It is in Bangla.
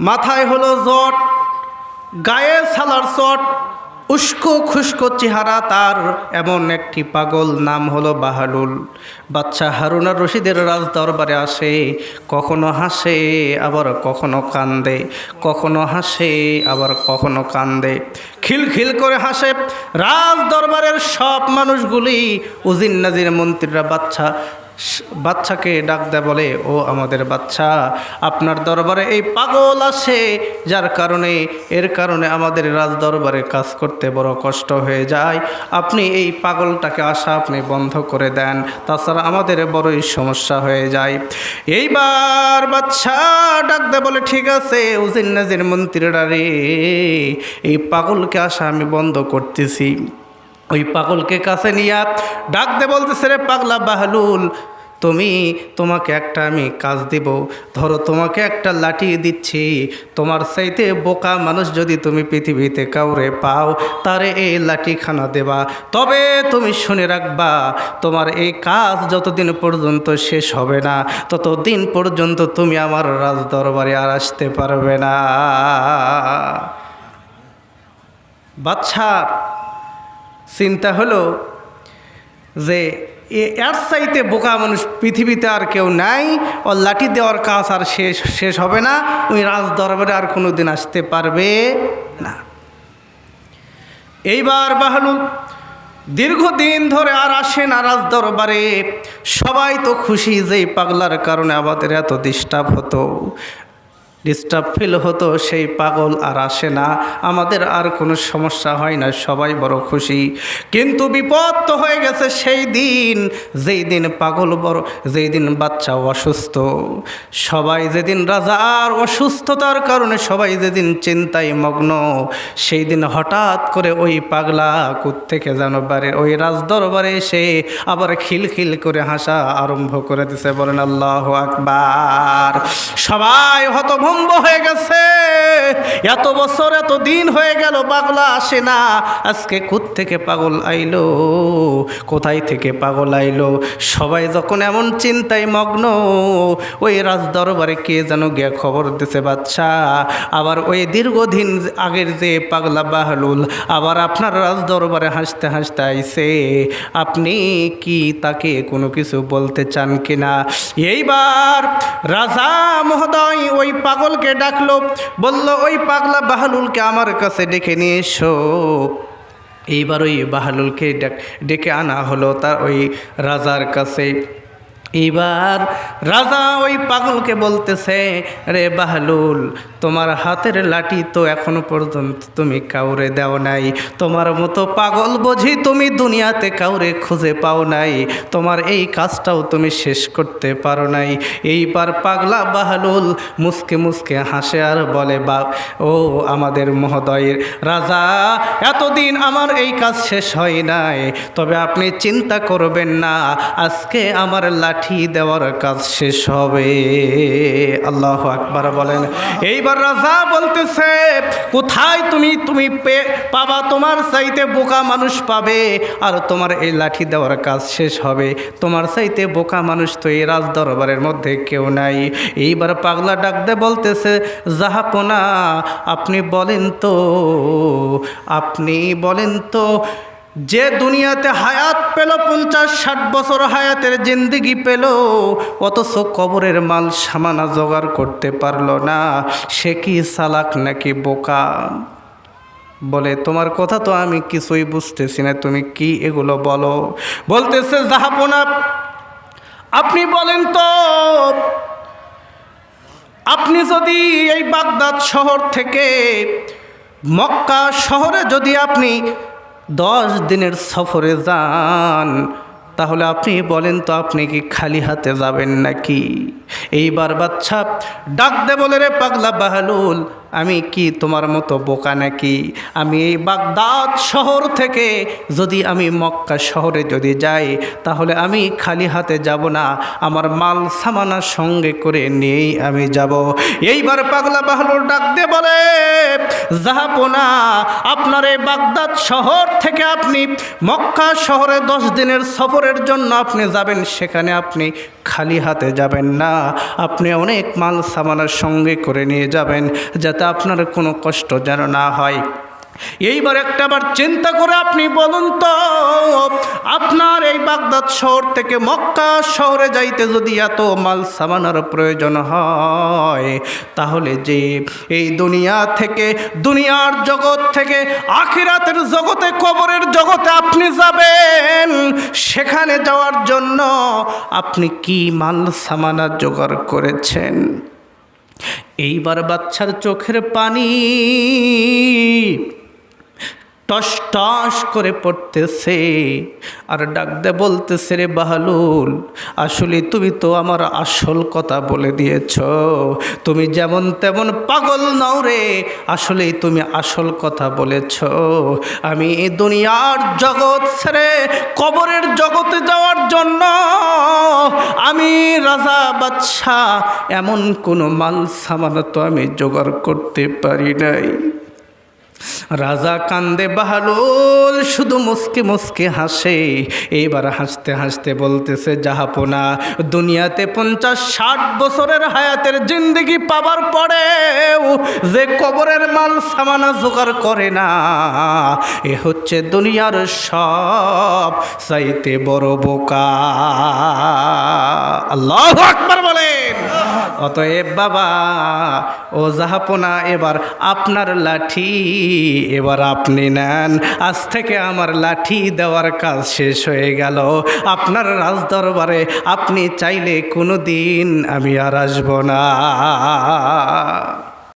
মাথায় হলো জট, গায়ে সালার চট, উস্কো খুস্কো চেহারা তার এমন একটি পাগল নাম হলো বাহালুল। বাচ্চা হারুনার রশিদের রাজ দরবারে আসে, কখনো হাসে, আবার কখনো কান্দে, কখনো হাসে, আবার কখনো কান্দে। খিলখিল করে হাসে, রাজ দরবারের সব মানুষগুলি উজিন নাজির মন্ত্রীরা বাচ্চা বাচ্চাকে ডাক দেয় বলে, ও আমাদের বাচ্চা, আপনার দরবারে এই পাগল আসে যার কারণে, এর কারণে আমাদের রাজ দরবারে কাজ করতে বড় কষ্ট হয়ে যায়। আপনি এই পাগলটাকে আসা আপনি বন্ধ করে দেন, তাছাড়া আমাদের বড়ই সমস্যা হয়ে যায়। এইবার বাচ্চা ডাক দেয় বলে, ঠিক আছে উজিন নাজির মন্ত্রীরা রে, এই পাগলকে আসা আমি বন্ধ করতেছি। ওই পাগলকে কাছে নিয়ে ডাক দে বলতেছে, রে পাগলা বাহলুল, তুমি, তোমাকে একটা আমি কাজ দিব। ধরো তোমাকে একটা লাঠি দিচ্ছি। তোমার চাইতে বোকা মানুষ যদি তুমি পৃথিবীতে কাউরে পাও, তারে এই লাঠিখানা দেবা। তবে তুমি শুনে রাখবা, তোমার এই কাজ যতদিন পর্যন্ত শেষ হবে না, ততদিন পর্যন্ত তুমি আমার রাজ দরবারে আর আসতে পারবে না। বাচ্চার চিন্তা হলো যে এর চাইতে বোকা মানুষ পৃথিবীতে আর কেউ নাই ও লাঠি দেওয়ার কাজ আর শেষ শেষ হবে না, ওই রাজ দরবারে আর কোনো দিন আসতে পারবে না। এইবার বাহলুল দীর্ঘদিন ধরে আর আসে না রাজ দরবারে সবাই তো খুশি যে পাগলার কারণে আমাদের এত ডিস্টার্ব হতো। ডিস্টার্ব ফিল হতো সেই পাগল আর আসে না। আমাদের আর কোনো সমস্যা হয় না, সবাই বড় খুশি। কিন্তু বিপদ তো হয়ে গেছে সেই দিন, যেই দিন পাগল বড়, যেই দিন বাচ্চা অসুস্থ। সবাই যেদিন রাজার অসুস্থতার কারণে সবাই যেদিন চিন্তায় মগ্ন, সেই দিন হঠাৎ করে ওই পাগলা কুত থেকে যেন বারে ওই রাজদরবারে এসে আবার খিলখিল করে হাসা আরম্ভ করে দিছে, বলেন আল্লাহ আকবার। সবাই হতভম্ব হয়ে গেছে। এত বছর, এত দিন হয়ে গেল, পাগলা আসে না। আজকে থেকে পাগল আইলো? কোথায় থেকে পাগল আইলো? সবাই যখন এমন চিন্তায় মগ্ন, ওই রাজ দরবারে কে যেন গিয়ে খবর দিছে, বাচ্চা? আবার ওই দীর্ঘদিন আগের যে পাগলা বাহলুল, আবার আপনার রাজ দরবারে হাসতে হাসতে আইছে। আপনি কি তাকে কোনো কিছু বলতে চান কিনা? এইবার রাজা মহোদয় ওই পাগলকে ডাকলো, বলল, ওই পাগলা বাহালুলকে আমার কাছে ডেকে নিয়ে এসো। এইবার ওই বাহালুলকে ডাক- ডেকে আনা হলো তার ওই রাজার কাছে। এইবার রাজা ওই পাগলকে বলতেছে রে বাহালুল, তোমার হাতের লাঠি তো এখনও পর্যন্ত তুমি কাউরে দাও নাই। তোমার মতো পাগল বুঝি তুমি দুনিয়াতে কাউরে খুঁজে পাও নাই। তোমার এই কাজটাও তুমি শেষ করতে পারো নাই। এইবার পাগলা বাহালুল মুসকে মুসকে হাসে আর বলে বা ও আমাদের মহোদয়ের রাজা, এতদিন আমার এই কাজ শেষ হয় নাই। তবে আপনি চিন্তা করবেন না, আজকে আমার লাঠি দেওয়ার কাজ শেষ হবে। আল্লাহ আকবার বলেন। এইবার রাজা বলতেছে, কোথায় তুমি? তুমি পাবা? তোমার চাইতে বোকা মানুষ পাবে আর তোমার এই লাঠি দেওয়ার কাজ শেষ হবে। তোমার চাইতে বোকা মানুষ তো এই রাজ দরবারের মধ্যে কেউ নাই। এইবার পাগলা ডাকতে বলতেছে জাহাপনা আপনি বলেন তো, আপনি বলেন তো যে দুনিয়াতে হায়াত পেল, পঞ্চাশ ষাট বছর হায়াতের জিন্দিগি পেল, অথচ কবরের মাল সামানা জোগাড় করতে পারল না। সে কি সালাক নাকি বোকা? বলে, তোমার কথা তো আমি কিছুই বুঝতেছি না, তুমি কি এগুলো বলো? বলতেছে, জাহাপনা, আপনি বলেন তো, আপনি যদি এই বাগদাদ শহর থেকে মক্কা শহরে যদি আপনি দশ দিনের সফরে যান তাহলে আপনি বলেন তো আপনি কি খালি হাতে যাবেন নাকি? এইবার বাচ্চা, ডাক দে বলে রে পাগলা বাহালুল, আমি কি তোমার মতো বোকা নাকি? আমি এই বাগদাদ শহর থেকে যদি আমি মক্কা শহরে যদি যাই, তাহলে আমি খালি হাতে যাব না, আমার মাল সামানা সঙ্গে করে নিয়েই আমি যাব। এইবার পাগলা বাহলুর ডাক দে বলে জাহাপনা আপনার এই বাগদাদ শহর থেকে আপনি মক্কা শহরে দশ দিনের সফরের জন্য আপনি যাবেন, সেখানে আপনি খালি হাতে যাবেন না। আপনি অনেক মাল সামানের সঙ্গে করে নিয়ে যাবেন, যাতে আপনার কোনো কষ্ট যেন না হয়। এইবার একটাবার চিন্তা করে আপনি বলুন তো, আপনার এই বাগদাদ শহর থেকে মক্কা শহরে যাইতে যদি এত মাল সামানার প্রয়োজন হয়, তাহলে যে এই দুনিয়া থেকে, দুনিয়ার জগৎ থেকে, আখিরাতের জগতে, কবরের জগতে আপনি যাবেন, সেখানে যাওয়ার জন্য আপনি কি মাল সামানা জোগাড় করেছেন? এইবার বাচ্চার চোখের পানি টস টস করে পড়তেছে। আর ডাকতে বলতেছে, রে বাহালুল, আসলে তুমি তো আমার আসল কথা বলে দিয়েছ। তুমি যেমন তেমন পাগল নাও রে, আসলেই তুমি আসল কথা বলেছ। আমি এই দুনিয়ার জগৎ ছেড়ে কবরের জগতে যাওয়ার জন্য, আমি রাজা বাচ্চা এমন কোনো মাল সামান তো আমি জোগাড় করতে পারি নাই। রাজা কান্দে বাহালুল শুধু মুসকে মুসকে হাসে। এবার হাসতে হাসতে বলতেছে জাহাপনা দুনিয়াতে পঞ্চাশ ষাট বছরের হায়াতের জিন্দগি পাবার পরেও যে কবরের মাল সামানা জোগাড় করে না, এ হচ্ছে দুনিয়ার সব চাইতে বড় বোকা। আল্লাহ আকবার বলেন। অতএব বাবা, ও জাহাপনা এবার আপনার লাঠি এবার আপনি নেন। আজ থেকে আমার লাঠি দেওয়ার কাজ শেষ হয়ে গেল। আপনার রাজদরবারে আপনি চাইলে কোনো দিন আমি আর আসব না।